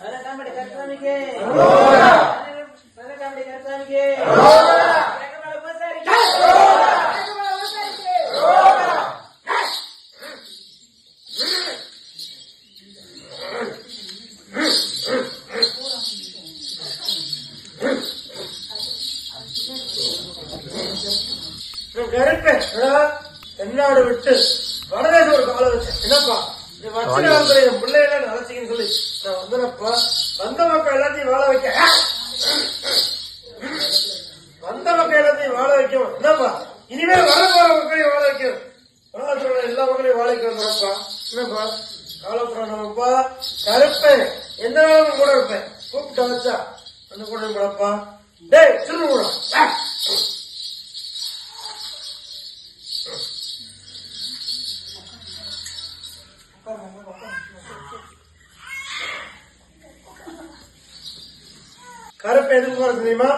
నల్లకంబడి కర్తానికి నల్లకంబడి కర్తానికి கருப்பேன் எந்த நாளும் கூட இருப்பேன்? கூப்பிட்டு வச்சா அந்த கூட கூடப்பா டேய் திரும்ப கருப்பு எதுக்கு வர தெரியுமா?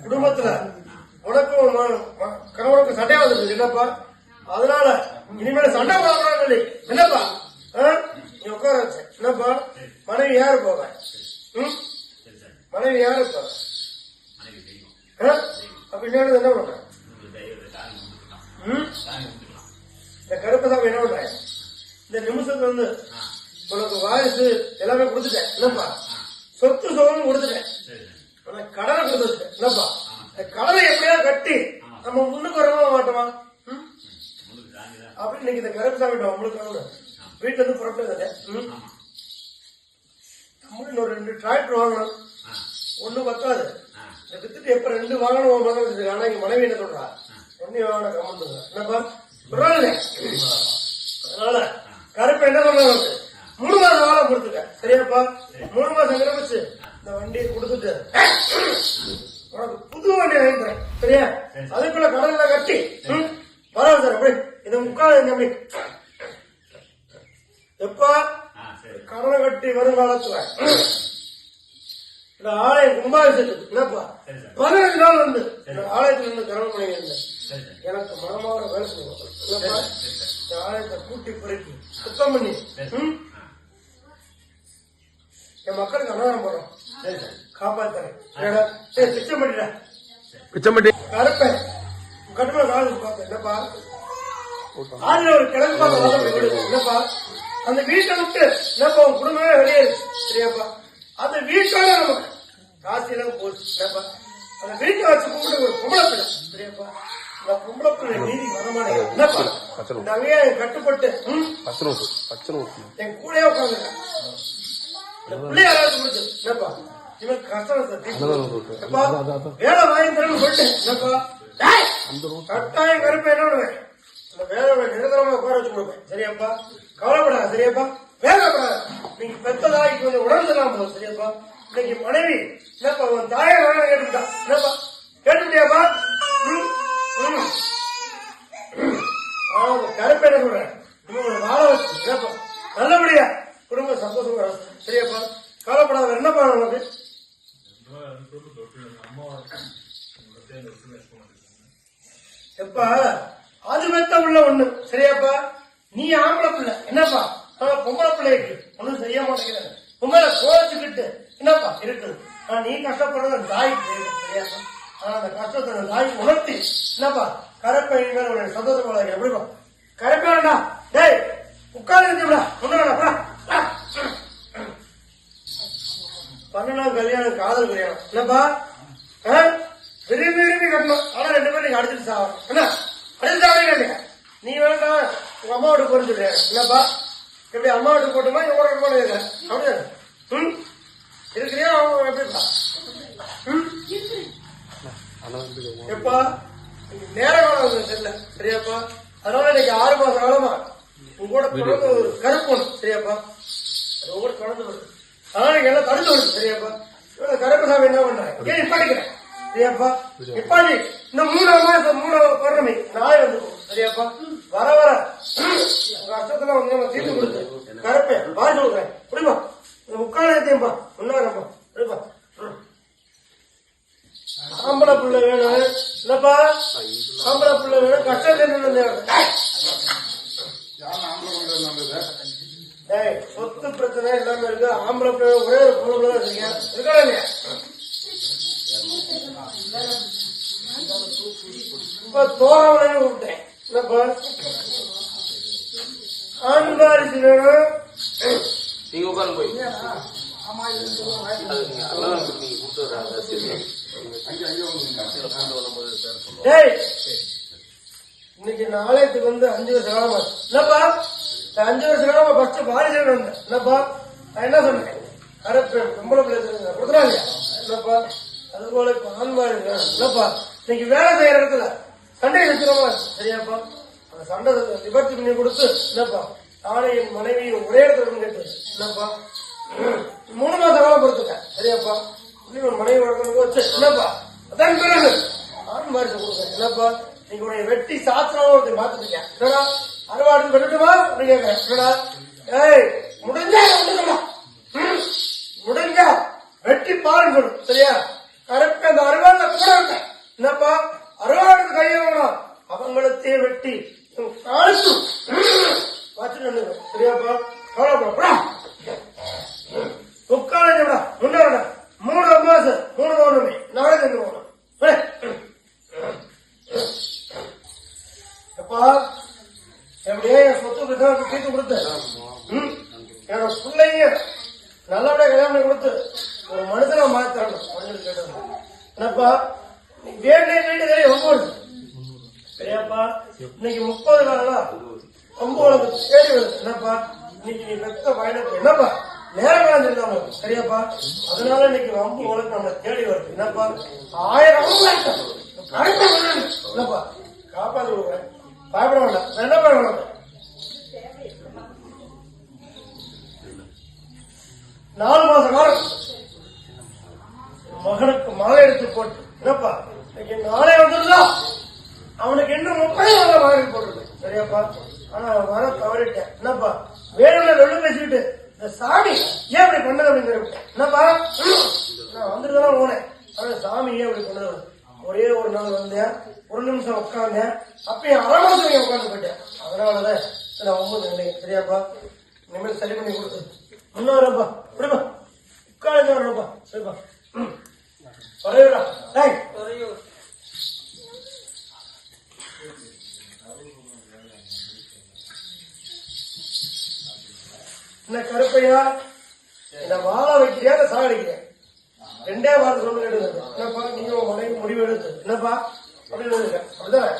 குடும்பத்துல. உனக்கும் ம- கணவனுக்கும் சண்டை வந்துருக்கு என்னப்பா? அதனால இனிமேல் சண்டை போடக்கூடாது என்னப்பா? ஆ? நீ உட்கார வச்ச என்னப்பா? மனைவி யாரு போவ? மனைவி யாரு போவ? ஆ? அப்ப இன்னொரு என்ன பண்ற? இந்த கருப்பசாமி என்ன பண்ற? இந்த நிமிஷத்துல வந்து உனக்கு வாரிசு எல்லாமே கொடுத்துட்டேன். என்னப்பா? சொத்து சுகம் கொடுத்துட்டேன். ஆனா கடனை கொடுத்துட்டேன். என்னப்பா? இந்த கடனை எப்படியா கட்டி நம்ம முன்னுக்கு வரவே மாட்டோமா? ம்? அப்படி இன்னைக்கு இந்த கருப்பசாமி நம்மளுக்கு வீட்டுல இருந்து புறப்பட்டு ம்? நம்மளும் இன்னொரு ரெண்டு டிராக்டர் வாங்கணும். ஒண்ணு பத்தாது. வித்துட்டு எப்ப ரெண்டு வாங்கணும் உன் மகன் வச்சிருக்காங்க ஆனா எங்க மனைவி என்ன சொல்றா? ஒன்னே வாங்கின கம்மன் என்னப்பா? பரவாயில்ல அதனால கருப்பு என்ன சொல்றாங்க மூணு மாசம் வாழ கொடுத்துட்ட சரியாப்பா? மூணு மாசம் கிளம்பிச்சு இந்த வண்டியை கொடுத்துட்டு உனக்கு புது வண்டி வாங்கி தரேன். சரியா? அதுக்குள்ள கடல்ல கட்டி. பரவாயில்ல சார். அப்படி இதை முக்கால் தம்பி எப்பா? கடலை கட்டி வருங்காலத்துல. இந்த ஆலயம் கும்பாபிஷேகத்துக்கு என்னப்பா? பதினஞ்சு நாள் வந்து. இந்த ஆலயத்துல இருந்து கரணம் பண்ணி இருந்தேன் எனக்கு மனமாற வேலை இந்த ஆலயத்தை கூட்டி பெருக்கி சுத்தம் பண்ணி? என் மக்களுக்கு அன்னதானம் போடுறோம். காப்பாத்துறேன். திட்டம் பண்ணிட்டேன் பிச்சம்பட்டி கருப்பேன். கட்டுமலை காலேஜ் பார்த்தேன் என்னப்பா? ஆதில ஒரு கிழக்கு பார்த்த வாசல் வீடு என்னப்பா? அந்த வீட்டை விட்டு என்னப்பா உன் குடும்பமே வெளியேறு சரியாப்பா. அந்த வீட்டோட நமக்கு காசு எல்லாம் போச்சு என்னப்பா அந்த வீட்டை வச்சு கும்பிட்டு ஒரு பொம்பளை பிள்ளை சரியாப்பா. இந்த பொம்பளை பிள்ளை நீதி வரமாட்டேங்க என்னப்பா? அங்கேயே கட்டுப்பட்டு என் கூடயே உட்காந்து இந்த பிள்ளை யாராவது கொடுத்து என்னப்பா? இவன் கஷ்டம். வேலை வாங்கி தரேன்னு சொல்லிட்டேன் என்னப்பா! அந்த கட்டாயம் கருப்பு என்ன அந்த வேலை நிரந்தரமா உட்கார வச்சு கொடுப்பேன். சரியாப்பா? கவலைப்படாத சரியாப்பா? வேலைப்படாத நீங்க பெத்ததாகி கொஞ்சம் உணர்ந்துலாம் போதும் சரியாப்பா? இன்னைக்கு மனைவி என்னப்பா உன் தாயை வேலை கேட்டுட்டா என்னப்பா? கேட்டுட்டியாப்பா ம், ம். ஆனா அந்த கருப்பு என்ன சொல்றேன்? இவங்களை வாழ வச்சு என்னப்பா நல்லபடியா குடும்ப சந்தோஷமா இருக்கும். சரியாப்பா? கவலைப்படாத வேற என்னப்பா உனக்கு? எப்பா அது மெத்த உள்ள ஒண்ணு. சரியாப்பா? நீ ஆம்பளை பிள்ளை. என்னப்பா? பொம்பளை பிள்ளைக்கு ஒண்ணும் செய்ய மாட்டேங்கிறாங்க. உங்களை கோச்சுக்கிட்டு என்னப்பா இருக்குது? ஆனா நீ கஷ்டப்படுறது அந்த தாய்க்கு தெரியும் சரியாப்பா? ஆனா அந்த கஷ்டத்தை அந்த உணர்த்தி. என்னப்பா? கரப்பை மேல உன்னை எப்படிப்பா கரப்பேடா டேய் உட்கார்ந்து இருந்துடா ஒண்ணு பன்னெண்டாம் கல்யாணம் காதல் கல்யாணம். என்னப்பா? ஆ? விரும்பி விரும்பி கட்டணும். ஆனா ரெண்டு பேரும் நீங்க அடிச்சுட்டு சாவணும் என்ன? சாவீங்க இல்லையா நீ வேண்டாம் உங்க அம்மா வீட்டுக்கு போறது சொல்லியா என்னப்பா? எப்படி அம்மா வீட்டுக்கு போட்டுமா? வீட்டுக்கு போனது அப்படியே? ம்? இருக்கிறியா? அவங்க எப்படிப்பா? எப்பா? நேர காலம் தெரியல. சரியாப்பா? அதனால இன்னைக்கு ஆறு மாசம் காலமா உங்க கூட தொடர்ந்து ஒரு கருப்பு சரியாப்பா? அது ஒவ்வொரு தொடர்ந்து வருது அதனால நீங்க எல்லாம் தடுத்து வருது சரியாப்பா? கருப்பு சாமி என்ன பண்றாங்க சரியாப்பா? நிப்பாட்டி. இந்த மூணாவது மாசம் மூணாவது பௌர்ணமி. நாய் வந்து சரியாப்பா? வர வர. உங்க அர்த்தத்துல வந்து நம்ம தீர்த்து கொடுத்து கருப்பை பாய் சொல்றேன் புரியுமா உட்காரத்தையும்பா முன்னாரப்பா புரியுமா ம். ஆம்பளை பிள்ளை வேணும். இல்லப்பா ஆம்பளை பிள்ளை வேணும். கஷ்டத்துல நின்னு டேய் சொத்து பிரச்சனை எல்லாமே இருக்கு. ஆம்பளை பிள்ளை ஒரே ஒரு பொண்ணு தான் இருக்கா இல்லையா இப்ப தோரவளையும் விட்டேன் வேணும் நீங்க உட்காந்து போய். இன்னைக்கு நாளையத்துக்கு வந்து அஞ்சு வருஷ காலமா என்னப்பா? அஞ்சு வருஷ காலமா ஃபர்ஸ்ட் வந்தேன். என்னப்பா? நான் என்ன சொன்னேன்? கரெக்ட் பொம்பளை பிள்ளை கொடுத்துறாங்க. என்னப்பா? அது போல இப்ப ஆண் என்னப்பா இன்னைக்கு வேலை செய்யற இடத்துல சண்டை வச்சுருமா சரியாப்பா. அந்த சண்டை நிவர்த்தி பண்ணி கொடுத்து என்னப்பா நானே என் மனைவியை ஒரே இடத்துல கேட்டு என்னப்பா மூணு மாச காலம் பொறுத்துட்டேன் சரியாப்பா. உன் மனைவி வளர்க்கணும் வச்சு என்னப்பா அதன் பிறகு ஆண் வாரிசு கொடுக்குறேன் என்னப்பா நீங்க உடைய வெட்டி சாத்திரம் ஒருத்தர் பார்த்துட்டீங்க என்னடா? அறுவாடு வெட்டட்டுமா அப்படின்னு கேட்கிறேன். என்னடா? ஏய் முடிஞ்சா முடிஞ்சா. ம், வெட்டி பாருங்க சொல்லு. சரியா? கரெக்ட் அந்த அருவாள் கூட என்னப்பா? அருவாடு கையை அவங்களத்தே வெட்டி காலத்து வச்சுட்டு சரியாப்பா? கவலைப்படப்படா உட்கார முன்னேறா மூணு மாசம் மூணு பௌர்ணமி. நாளைக்கு ரெண்டு பௌர்ணமி. அப்பா எப்படியே என் சொத்து பிரச்சனை தீர்த்து கொடுத்து என்னோட பிள்ளைங்க நல்லபடியா கல்யாணம் கொடுத்து. ஒரு மனுஷனை மாத்தரணும் என்னப்பா? நீ வேண்டிய வீடு ஒன்பது சரியாப்பா இன்னைக்கு முப்பது நாளா ஒன்பது தேடி வருது. என்னப்பா? இன்னைக்கு நீ பெத்த பயணத்து என்னப்பா? நேரம் இல்லாம சரியாப்பா அதனால இன்னைக்கு ரொம்ப உனக்கு நம்ம தேடி வருது. என்னப்பா? ஆயிரம் அம்மா என்னப்பா? காப்பாத்து விடுவேன் பயப்பட வேண்டாம். என்ன பண்ண வேண்டாம்? நாலு மாச காலம். மகனுக்கு மாலை எடுத்து போட்டு என்னப்பா இன்னைக்கு நாளே வந்துருந்தா அவனுக்கு இன்னும் முப்பது நாள் மாலை போடுறது சரியாப்பா? ஆனா அவன் வர தவறிட்டேன். என்னப்பா வேணும்ல வெள்ளம் பேசிக்கிட்டு இந்த சாமி ஏன் இப்படி பண்ணது அப்படிங்கிற என்னப்பா நான் வந்துட்டு போனேன். ஆனா சாமி ஏன் இப்படி பண்ணது ஒரே ஒரு நாள் வந்தேன். ஒரு நிமிஷம் உட்காந்தேன் அப்பயும் அரை மாசம் உட்காந்து போயிட்டேன். அதனாலதான் நான் ஒன்பது நினைக்கிறேன் சரியாப்பா? இனிமேல் சரி பண்ணி கொடுத்து. முன்னூறுப்பா விடுப்பா. உட்காந்து வரப்பா. சரிப்பா. ம். என்ன கருப்பையா? என்ன வாழ வைக்கிறியா இல்ல சாகடிக்கிறியா ரெண்டே வார்த்தை சொல்லு எடுங்க என்னப்பா நீங்க மனைவி முடிவு எடுத்து. என்னப்பா? அப்படின்னு அப்படிதானே.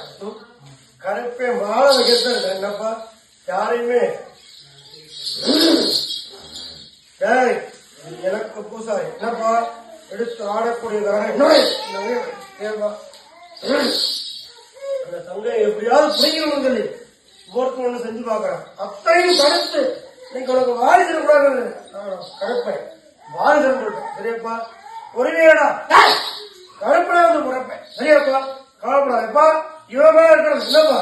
கருப்பை வாழ வைக்கிறது என்னப்பா? யாரையுமே எனக்கு பூசாரி. என்னப்பா? எடுத்து ஆடக்கூடிய கிரகம் அந்த சங்கம் எப்படியாவது பிடிக்கணும்னு சொல்லி ஒவ்வொருத்தரும் ஒண்ணு செஞ்சு பாக்குறேன் அத்தையும் தடுத்து நீங்க உனக்கு வாரிசு கூடாது கருப்பேன். வாரிசு சொல்றேன் சரியாப்பா? ஒருவேடா கருப்படா வந்து பிறப்பேன். சரியாப்பா? கவலைப்படாதப்பா. இவன் இருக்கிறது என்னப்பா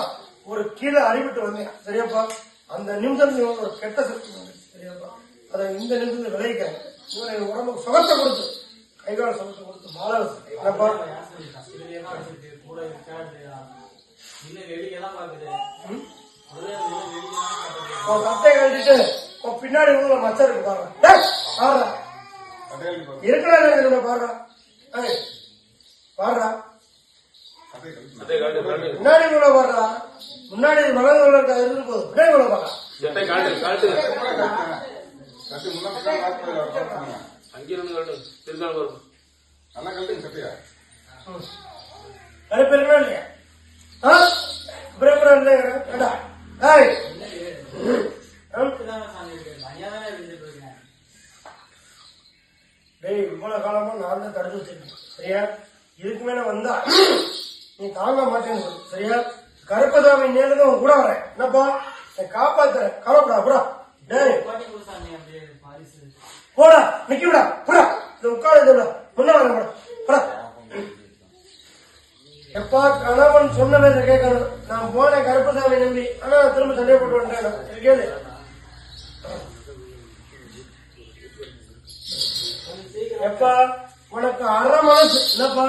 ஒரு கீழே அறிவிட்டு வந்தேன். சரியாப்பா? அந்த நிமிஷம் இவன் ஒரு கெட்ட சக்தி வந்து சரியாப்பா? அதை இந்த நிமிஷத்துல விளைவிக்கிறேன் இவனை என் உடம்புக்கு சுகத்தை கொடுத்து கூட பாக்குது உன் சட்டையை கழட்டிட்டு உன் பின்னாடி உள்ள மச்சம் இருக்கு பாருங்க பாருடா இருக்கிறா இல்லையா பாருடா பாருடா சட்டை முன்னாடி உள்ள பாருடா முன்னாடி உள்ள இருக்க இருந்து போகுது பின்னாடி சட்டை காட்டு காட்டு கட்டு முன்ன பின்ன பார்த்து பார்த்துக்கோங்க. அங்கே இருந்து காட்டு திருக்கால் வரும் நல்லா கட்டுங்க சட்டையா அது பெருமை இல்லையா ஆ பிரேமரா இல்லையா ஏய் டேய் இவ்வளவு காலமா நான் தான் தடுத்து வச்சிருக்கேன் சரியா? இதுக்கு மேல வந்தா நீ தாங்க மாட்டேன்னு சொல்லு சரியா? கருப்பசாமி நேர்ல உன் கூட வரேன். என்னப்பா? காப்பாத்துறேன் கவலைப்படா புடா. டேய். போடா நிக்க விடா போடா. இது உட்கார முன்ன வர போடா போடா. எப்பா கணவன் சொன்ன பேச கேட்கணும். நான் போனேன் கருப்பசாமி நம்பி ஆனா திரும்ப சண்டை போட்டு வந்துட்டேன். கேளு. எப்பா உனக்கு அரை மனசு. என்னப்பா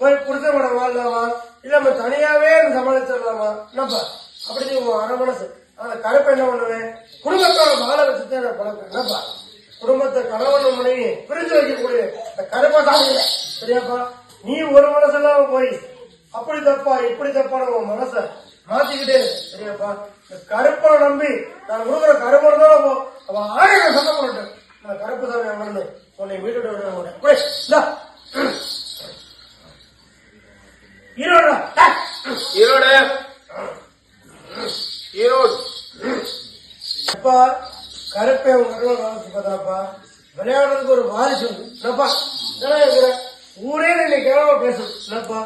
போய் கொடுத்த விட வாழலாமா இல்ல நம்ம தனியாவே சமாளிச்சிடலாமா? என்னப்பா அப்படி உன் அரை மனசு. அந்த கருப்பை என்ன பண்ணுவேன்? குடும்பத்தோட வாழ வச்சுதான் பழக்கம் என்னப்பா? குடும்பத்தை கணவன் மனைவி பிரிஞ்சு வைக்கக்கூடிய இந்த கருப்பை சாமியில சரியாப்பா நீ ஒரு மனசெல்லாம் போய் அப்படி தப்பா இப்படி தப்பான உன் மனசை மாத்திக்கிட்டே. சரியாப்பா இந்த கருப்பை நம்பி நான் கொடுக்குற கருப்பை தான் அவன் ஆயிரம் சத்தம் பண்ணிட்டு நான் கருப்பு சாமி அமர்ந்து உன்னை வீட்டு விட மாட்டேன் போய், இந்தா. ஈரோடா. ஈரோடு. ஈரோடு. அப்பா கருப்பே உங்க கருவ பார்த்தாப்பா. விளையாடுறதுக்கு ஒரு வாரிசு உண்டு. என்னப்பா? என்னடா ஊரே நீ கேவலமா பேசும் என்னப்பா?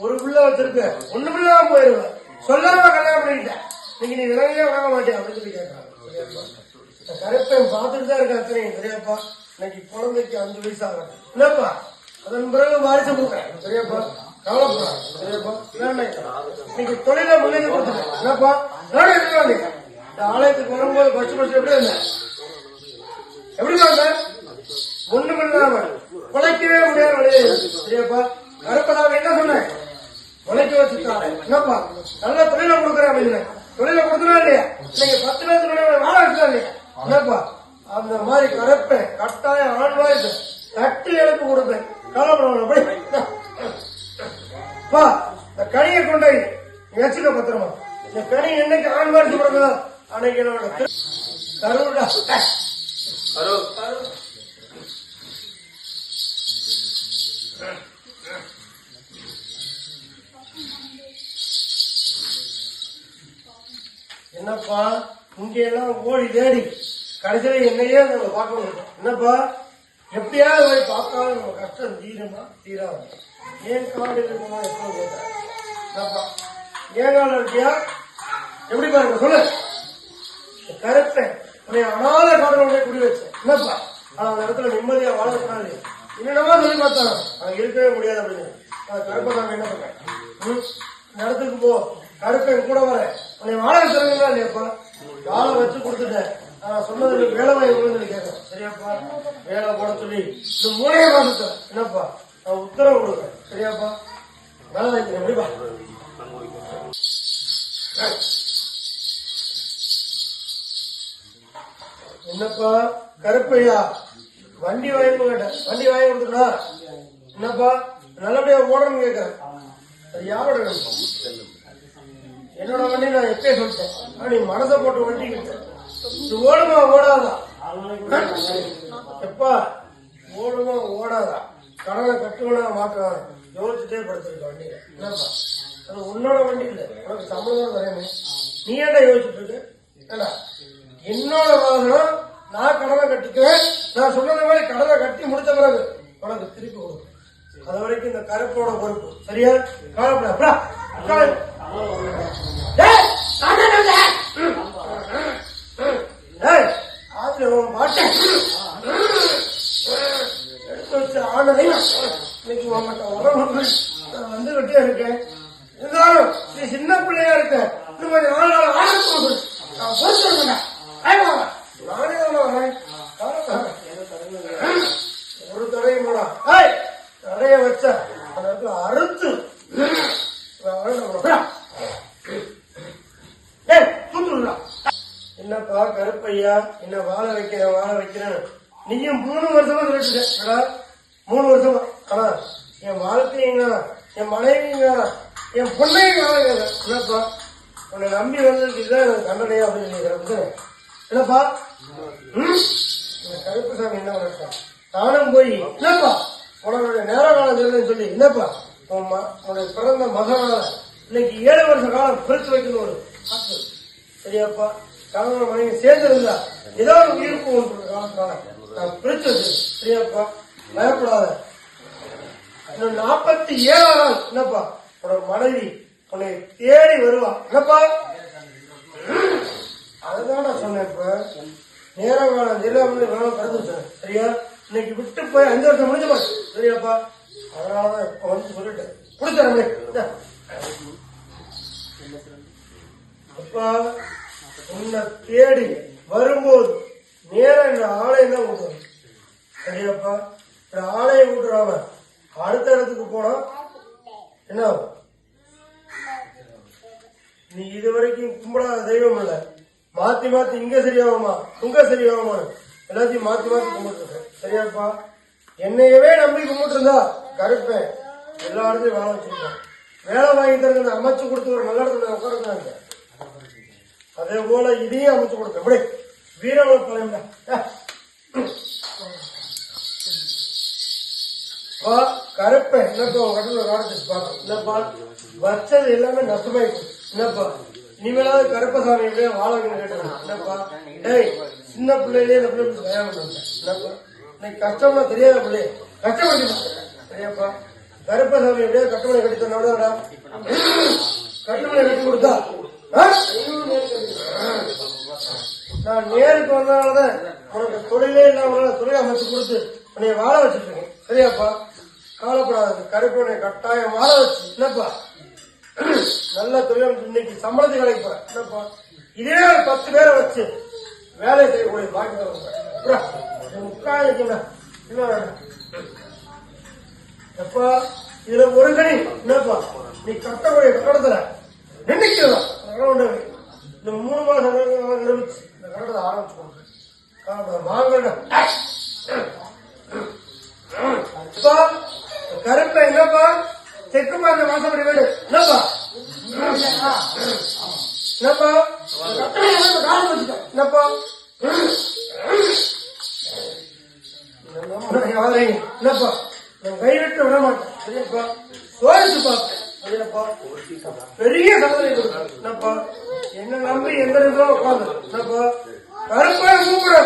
ஒரு பிள்ளை வச்சிருக்க ஒண்ணு பிள்ளைதான் போயிருவேன் சொல்லாம கல்யாணம் பண்ணிட்டேன் நீங்க நீ விலங்கே வாங்க மாட்டேன் அப்படின்னு சொல்லி கேட்கறாங்க சரியாப்பா. கருப்பை பார்த்துட்டு தான் இருக்க அத்தனை சரியாப்பா? இன்னைக்கு குழந்தைக்கு அஞ்சு வயசு ஆகும் இல்லப்பா அதன் பிறகு வாரிசு கொடுக்குறேன் சரியாப்பா? கவலைப்படாது. சரியாப்பா? இன்னைக்கு தொழில முன்னேறி கொடுத்துட்டேன் என்னப்பா? நானே இருக்கலாம் நீங்க ஆலயத்துக்கு வரும்போது பஸ் பஸ் எப்படி இருந்தேன் எப்படி இருந்தேன் ஒண்ணும் இல்லாம உழைக்கவே முடியாத வழியே சரியாப்பா? கருப்பதாக என்ன சொன்னேன் உழைக்க வச்சுட்டாங்க என்னப்பா? நல்ல தொழில கொடுக்குறேன் அப்படின்னு தொழில கொடுத்துனா இல்லையா? நீங்க பத்து பேருக்கு வாழ வச்சுட்டா இல்லையா? என்னப்பா? அந்த மாதிரி கரப்பேன் கட்டாயம் ஆண் தட்டி எழுப்பு கொடுப்பேன். கவலைப்படணும் பா இந்த கனியை கொண்டு போய் வச்சுக்க பத்திரமா? இந்த கனி என்னைக்கு ஆண் வாரிசு திரு- கருவுடா டேய். அரோ என்னப்பா இங்க எல்லாம் ஓடி தேடி கடைசியில என்னையே நம்ம பார்க்க முடியும். என்னப்பா எப்படியாவது போய் பார்த்தாலும் நம்ம கஷ்டம் தீருமா? தீராது. ஏன் காடு இருக்குமா எப்போ ஏன் காலம் இருக்கியா? எப்படி பாருங்க சொல்லு. கருப்பேன் உன்னை அனாத உன்னை குடி வச்சேன். என்னப்பா? அந்த இடத்துல நிம்மதியா வாழக்கூடாது என்னென்னமோ சொல்லி பார்த்தாங்க அங்க இருக்கவே முடியாது அப்படின்னு. கருப்பை நாங்க என்ன பண்றேன்? ம்? இந்த இடத்துக்கு போ. கருப்பேன் கூட வர. உன்னை வாழ வச்சிருக்கீங்களா இல்லையாப்பா வாழ வச்சு கொடுத்துட்டேன். நான் சொன்னது வேலை வாங்கி சொல்லி கேட்கறேன் சரியாப்பா? வேலை போட சொல்லி இந்த மூணே மாசத்துல என்னப்பா? நான் உத்தரவு கொடுக்குறேன் சரியாப்பா? வேலை வாங்கிக்கிறேன். எப்படிப்பா என்னப்பா கருப்பையா? வண்டி வாங்கி கேட்டேன் வண்டி வாங்கி கொடுத்துட்டா என்னப்பா நல்லபடியா ஓடணும்னு கேட்கறேன் அது யாரோட என்னோட வண்டி நான் எப்பயே சொல்லிட்டேன். ஆனா நீ மனசை போட்டு வண்டி கேட்டேன் இது ஓடுமா ஓடாதா? எப்பா ஓடுமா ஓடாதா? கடனை கட்டுவனா மாற்ற யோசிச்சுட்டே படுத்திருக்க வண்டியில. என்னப்பா? அது உன்னோட வண்டி இல்லை. உனக்கு சம்பளம் வரேன் நீ ஏன்டா யோசிச்சுட்டு இருக்க? என்னோட வாகனம் நான் கடனை கட்டிக்குவேன் நான் சொன்னது மாதிரி கடனை கட்டி முடிச்ச பிறகு உனக்கு திருப்பி கொடுக்கும் அது வரைக்கும் இந்த கருப்போட பொறுப்பு. சரியா? கவலைப்படாத. கவலை. டேய், நான் தான் வந்தேன். டேய், ஆத்துல உன் பாட்டை. எடுத்து வச்ச ஆனதையும் இன்னைக்கு உங்கள்கிட்ட உறவு நான் வந்துகிட்டே இருக்கேன். இருந்தாலும் நீ சின்ன பிள்ளையா இருக்க. இது மாதிரி நாலு நாள் ஆரம்பிச்சு நான் பொறுத்து நானே ஒரு தடையும் போடா தடைய வச்ச அந்த அறுத்து ஏய் என்னப்பா கருப்பையா என்ன வாழ வைக்கிறேன் வாழ வைக்கிறேன் நீயும் மூணு வருஷமா சொல்லிட்டு மூணு வருஷமா ஆனா என் வாழ்க்கையுங்க என் மனைவிங்க என் பொண்ணையும் என்னப்பா உன்னை நம்பி வந்ததுக்கு இதுதான் எனக்கு தண்டனையா அப்படின்னு நினைக்கிறேன் என்னப்பா? ம்? கருப்பு சாமி என்ன பண்ணட்டும் தானும் போய் என்னப்பா? உனடைய நேர காலம் சொல்லுன்னு சொல்லி என்னப்பா? உன் உன்னுடைய பிறந்த மகனால இன்னைக்கு ஏழு வருஷ காலம் பிரித்து வைக்கணும் ஒரு சரியாப்பா? கணவன் மனைவி சேர்ந்து இருந்தா ஏதோ ஒரு உயிர்ப்பு ஒன்று காலத்தினால நான் பிரித்து வச்சிருக்கேன். சரியாப்பா? பயப்படாத. இன்னும் நாற்பத்தி ஏழாம் நாள். என்னப்பா? உன்னோட மனைவி உன்னை தேடி வருவா. என்னப்பா? அதுதான் நான் சொன்னேன் இப்ப. நேரம் வேணாம் ஜெல்லாமணி காலம் கடந்து சரியா? இன்னைக்கு விட்டு போய் அஞ்சு வருஷம் முடிஞ்சு போச்சு. சரியாப்பா? அதனாலதான் இப்ப வந்து சொல்லிட்டேன். பிடிச்சேன் அப்பா உன்னை தேடி வரும்போது நேரம் இந்த ஆலயம் தான் விட்டுறோம் சரியாப்பா? இந்த ஆலயம் விட்டுறாம அடுத்த இடத்துக்கு போனா என்ன நீ இது வரைக்கும் கும்பிடாத தெய்வம் இல்லை. மாத்தி மாத்தி இங்க சரியாகுமா? உங்க சரியாகுமா? எல்லாத்தையும் மாத்தி மாத்தி கும்பிட்டுருக்கேன். சரியாப்பா? என்னையவே நம்பி கும்பிட்டுருந்தா கருப்பேன் எல்லா இடத்துலயும் வேலை வச்சிருக்கேன். வேலை வாங்கி தருங்க அமைச்சு கொடுத்து ஒரு நல்ல இடத்துல உட்காருங்க அதே போல இதையும் அமைச்சு கொடுத்தேன் எப்படி வீரவள பழைய கருப்பேன் என்னப்பா உங்க கடவுள காலத்துக்கு பார்க்கணும் என்னப்பா? வச்சது எல்லாமே நஷ்டமாயி என்னப்பா? இனிமேலாவது கருப்பசாமி எப்படியா வாழ வைக்கணும் கேட்டேன் என்னப்பா? டேய் சின்ன பிள்ளையிலே இந்த பிள்ளை கல்யாணம் பண்ணாங்க என்னப்பா? இன்னைக்கு கஷ்டம்னா தெரியாத பிள்ளை. கஷ்டப்படுத்தி சரியாப்பா. கருப்பசாமி எப்படியா கட்டுமலை கட்டி தன்னோட கட்டுமலை கட்டி கொடுத்தா? நான் நேருக்கு வந்தனாலதான் உனக்கு தொழிலே இல்லாம தொழில் அமைச்சு கொடுத்து உன்னை வாழ வச்சுட்டு இருக்கேன் சரியாப்பா? கவலைப்படாத. கருப்பனை கட்டாயம் வாழ வச்சு. என்னப்பா? நல்ல தொழில் இன்னைக்கு சம்பளத்தை வேலைக்கு போறேன். இதே ஒரு பத்து பேரை வச்சு வேலை செய்யக்கூடிய பாக்கி முக்கால் எப்பா? இதுல ஒரு கணி என்னப்பா? நீ கட்டக்கூடிய கட்டடத்துல நின்றுக்கலாம் இந்த மூணு மாசம் இருந்துச்சு இந்த கட்டடத்தை ஆரம்பிச்சு கொடுக்குறேன். வாங்க அப்பா கருப்பை என்னப்பா? தெற்கு பார்த்த வாசப்படி வீடு என்னப்பா என்னப்பா காலம் வச்சுட்டேன் என்னப்பா யாரையும் என்னப்பா நான் கைவிட்டு விட மாட்டேன் சரியாப்பா சோதிச்சு பார்ப்பேன் சரியாப்பா பெரிய சாதனை என்னப்பா என்ன நம்பி எந்த நிமிஷம் உட்காந்து என்னப்பா கருப்பை கூப்பிடு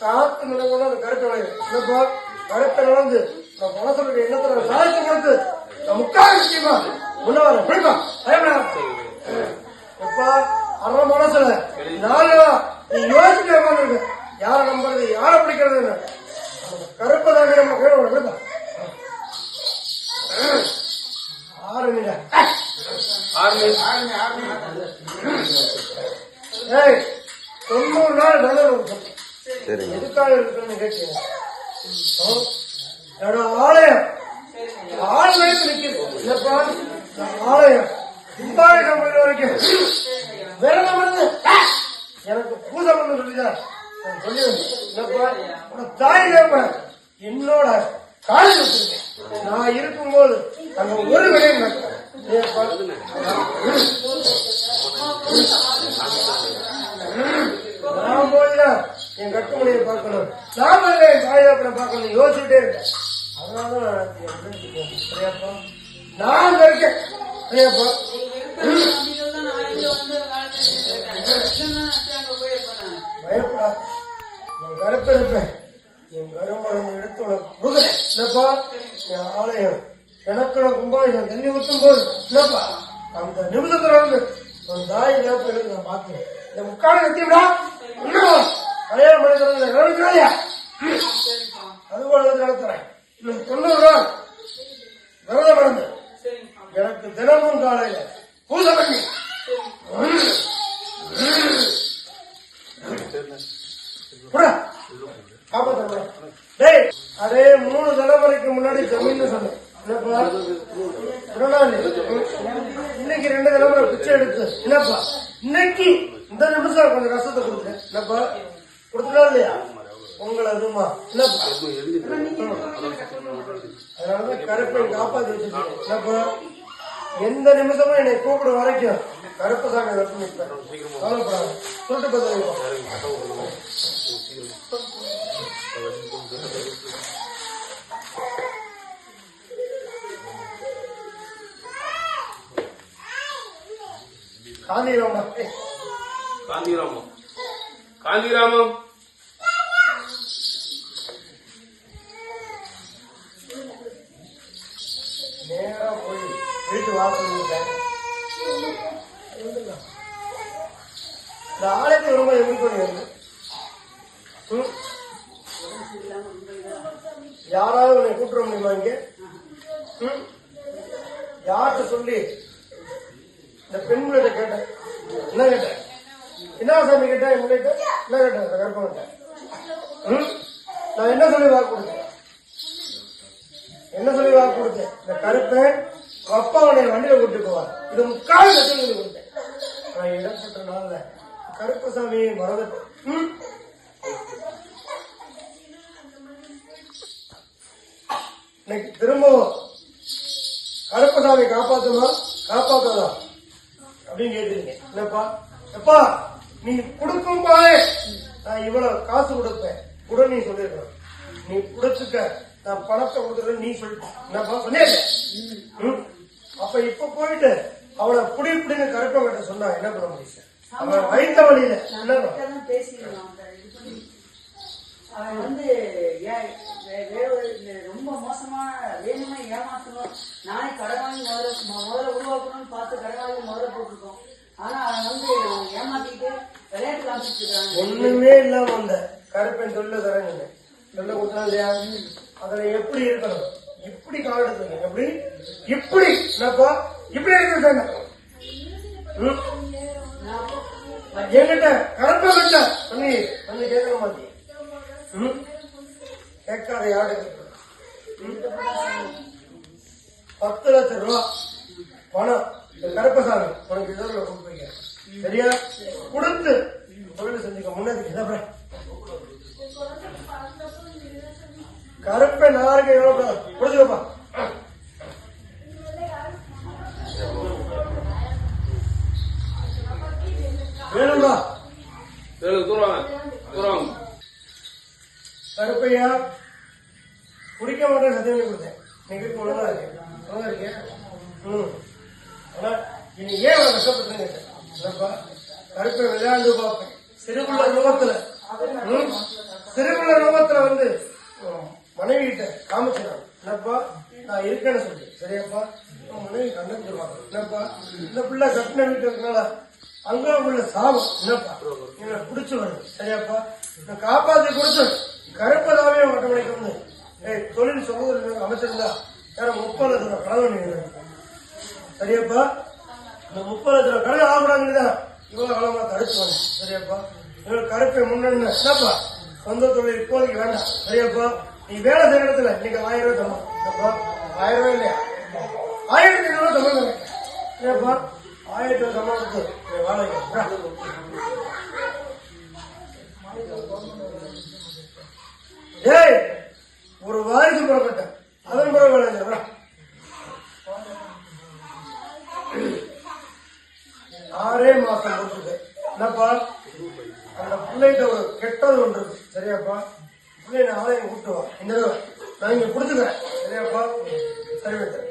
காத்து நிலவுல அந்த கருத்தை விளையும் என்னப்பா கருத்தை நடந்து நான் மனசுடைய எண்ணத்தை நான் சாதிச்சு கொடுத்து முக்கால் நிச்சயமா முன்ன வர எப்பா அரை மனசுல நாலு நீ யோசிக்க உட்காந்துருக்கு யாரை நம்புறது யாரை பிடிக்கிறதுன்னு கருப்பதாக நம்ம கையில ஒண்ணு விடுப்பா ஆரம்பிங்க ஏய் தொண்ணூறு நாள் நல்ல இருக்கும் எதுக்காக இருக்குன்னு கேட்டீங்க ஆ? என்னோட ஆலயம் ஆள் வயசு நிக்குது இல்லப்பா இந்த ஆலயம் கும்பாய கம்பெனி வரைக்கும் விரதம் இருந்து எனக்கு பூஜை பண்ண சொல்லிதான் நான் சொல்லியிருந்தேன் இல்லப்பா உன தாய் கேட்ப என்னோட காலில் வச்சிருக்கேன் நான் இருக்கும்போது அங்க ஒரு விடயம் நடக்கும் ஏப்பா? நான் போய்தான் என் கட்டுமணியை பார்க்கணும். நான் என் தாயாப்பனை பார்க்கணும் யோசிச்சுட்டே இருக்கேன். அதனாலதான் நான் இருக்கேன். சரியாப்பா பயப்படாது நான் கருப்பு இருப்பேன் என் கருமரம் எடுத்து உனக்கு கொடுக்குறேன். இல்லப்பா என் ஆலயம். எனக்குள்ள கும்பாயம் தண்ணி ஊற்றும் போது இல்லப்பா அந்த நிமிஷத்துல வந்து ஒரு தாய் இழப்பு நான் பார்க்கிறேன் இந்த முக்கால வச்சுடா கல்யாணம் பண்ணிக்கிறது கவனிக்கிறாயா? அதுபோல நடத்துறேன். இன்னும் தொண்ணூறு நாள் விரதம் எனக்கு தினமும் காலையில பூஜை பண்ணி புறா. காப்பாத்த புறா. டேய், அதே மூணு தலைமுறைக்கு முன்னாடி ஜமீன் சொன்னேன் என்னப்பா? புறநானு. இன்னைக்கு ரெண்டு தலைமுறை பிச்சை எடுத்து என்னப்பா இன்னைக்கு இந்த நிமிஷம் கொஞ்சம் கஷ்டத்தை கொடுத்தேன் என்னப்பா கொடுத்துட்டா இல்லையா உங்களை அதுமா என்னப்பா அதனாலதான் கருப்பை காப்பாத்தி வச்சிருக்கேன் என்னப்பா எந்த நிமிஷமும் என்னை கூப்பிட வரைக்கும் கருப்பு சாமி வச்சு நிற்பேன். சொல்லிட்டு பதில் காந்திராமா. காந்திராமம் காந்திராமம் நேரா போய் வீட்டு வாசல் நின்றேன். இந்த ஆலயத்தை ரொம்ப எப்படி யாராவது உன்னை கூட்டுற முடியுமா இங்க? யார்கிட்ட சொல்லி? இந்த பெண்களிட்ட கேட்டேன். என்ன கேட்டேன்? என்ன சாமி கேட்டேன் என் என்ன கேட்டேன்? கற்பனை நான் என்ன சொல்லி வாக்கு கொடுத்தேன்? என்ன சொல்லி வாக்கு கொடுத்தேன்? இந்த கருப்பேன் அப்பா உடைய வண்டியில கூட்டு போவார். இது முக்கால் லட்சம் சொல்லி கொடுத்தேன் நான் இடப்பட்ட நாள்ல கருப்பசாமி மறந்து ம்? இன்னைக்கு திரும்பவும் கருப்பசாமி காப்பாத்துமா காப்பாத்தாதா? அப்படின்னு கேட்டுருங்க என்னப்பா? எப்பா நீ கொடுக்கும் பாரு. நான் இவ்வளவு காசு கொடுப்பேன். கூட நீ சொல்லிருக்க நீ கொடுத்துக்க. நான் பணத்தை கொடுத்துருக்க நீ சொல்லிட்ட என்னப்பா? சொன்னேன் அப்ப இப்ப போயிட்டு அவளை புடி புடின்னு கருப்பை கட்ட சொன்னா என்ன பண்ண முடியும் அவன் வைத்த வழியில. அவன் வந்து ரொம்ப மோசமா வேணுமா ஏமாத்தணும். நானே முதல்ல மொ- முதல்ல உருவாக்கணும்னு பார்த்து கடவாளி முதல்ல போட்டிருக்கோம். ஆனா அவன் வந்து ஏமாத்திட்டு விளையாட்டு காமிச்சிட்டு இருக்காங்க. ஒண்ணுமே இல்லாம அந்த கருப்பன் சொல்ல தரேங்க சொல்ல கொடுத்தா இல்லையா? அதுல எப்படி இருக்கணும்? இப்படி கால் எடுத்துங்க எப்படி? இப்படி. என்னப்பா இப்படி எடுத்து என்கிட்ட கருப்பை விட்ட பண்ணி பண்ணி கேட்கற மாதிரி. ம்? கேட்காத யாரு? பத்து லட்சம் ரூபா. பணம். இந்த கருப்பசாமி உனக்கு இதோட கொடுப்பீங்க சரியா? கொடுத்து தொழில் செஞ்சுக்க முன்னாடி என்ன கருப்பை நாளைக்கு எவ்வளவு கொடுத்துக்கப்பா வேணுங்களா சரி தூரம் தூரம் கருப்பையா குடிக்க மாட்டேன் சத்தியம் கொடுத்தேன். நீங்க ஒழுங்கா இருக்கேன் ஒழுங்கா இருக்கேன் ம். இனி ஏன் என்னப்பா? கருப்பை விளையாண்டு பார்ப்பேன். சிறுபுள்ள நுகத்துல? சிறுபுள்ள நுகத்துல வந்து மனைவி கிட்ட காமிச்சினான் என்னப்பா நான் இருக்கேன்னு சொல்லி. சரியாப்பா. உன் மனைவி கண்டுபிடிச்சிருவாங்க என்னப்பா இந்த பிள்ளை கட்டின வீட்டு இருக்கனால அங்க உள்ள சாபம். என்னப்பா என்ன புடிச்சு வருது சரியாப்பா. நான் காப்பாத்தி கொடுத்து கருப்பதாவே வட்ட மணிக்கு வந்து ஏய் தொழில் சகோதரர் அமைச்சிருந்தா வேற முப்பது லட்சம் ரூபாய் கடன் சரியாப்பா. இந்த முப்பது லட்ச ரூபாய் கடன் ஆகக்கூடாதுன்னு இவ்வளவு காலமா தடுத்து வந்தேன். சரியாப்பா. இவ்வளவு கருப்பை முன்னென்ன என்னப்பா சொந்த தொழில் இப்போதைக்கு வேண்டாம். சரியாப்பா. நீ வேலை செய்யற இடத்துல இன்னைக்கு ஆயிரம் ரூபாய் சம்பளம் ஆயிரம் ரூபாய் இல்லையா? ஆயிரத்தி ஐநூறு சம்பளம் ஏப்பா ஆயிரத்தி ரூபாய் சம்பளம் கொடுத்து நீ ஏய் ஒரு வாரிசு புறப்பட்ட. அதன் பிறகு வேலை செய்ய, ஆறே மாசம் முடிச்சுது என்னப்பா? அந்த பிள்ளைகிட்ட ஒரு கெட்டது ஒன்று சரியாப்பா? பிள்ளை நான் ஆலயம் கூட்டு வா இந்த நான் இங்க கொடுத்துக்கிறேன். சரியாப்பா? சரி வைக்கிறேன்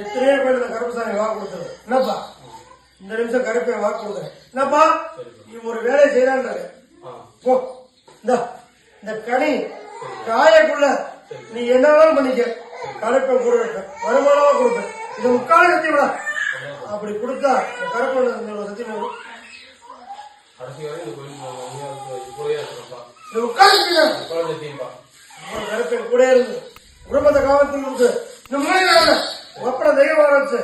எத்தனையோ பேர் இந்த கருப்பசாமி வாக்கு கொடுத்துரு என்னப்பா? இந்த நிமிஷம் கருப்பை வாக்கு கொடுக்குறேன். என்னப்பா? நீ ஒரு வேலையை செய்யறான்றாரு போ. இந்த. இந்த கனி காயக்குள்ள நீ என்னதான் பண்ணிக்க? கருப்பை கூட வைப்பேன் வருமானமா கொடுப்பேன். இதை முக்கால கத்தி விட அப்படி கொடுத்தா இந்த கருப்பை சத்தி கடைசி வரை இந்த கோயில் இப்போயே இருக்கிறப்பா இந்த முக்கால கத்தி குழந்தை தீம்பா ஒரு கருப்பை கூட இருந்து குடும்பத்தை காவல் கொடுத்து இந்த முன்னாடி ஒப்பட தெய்வம் வச்சு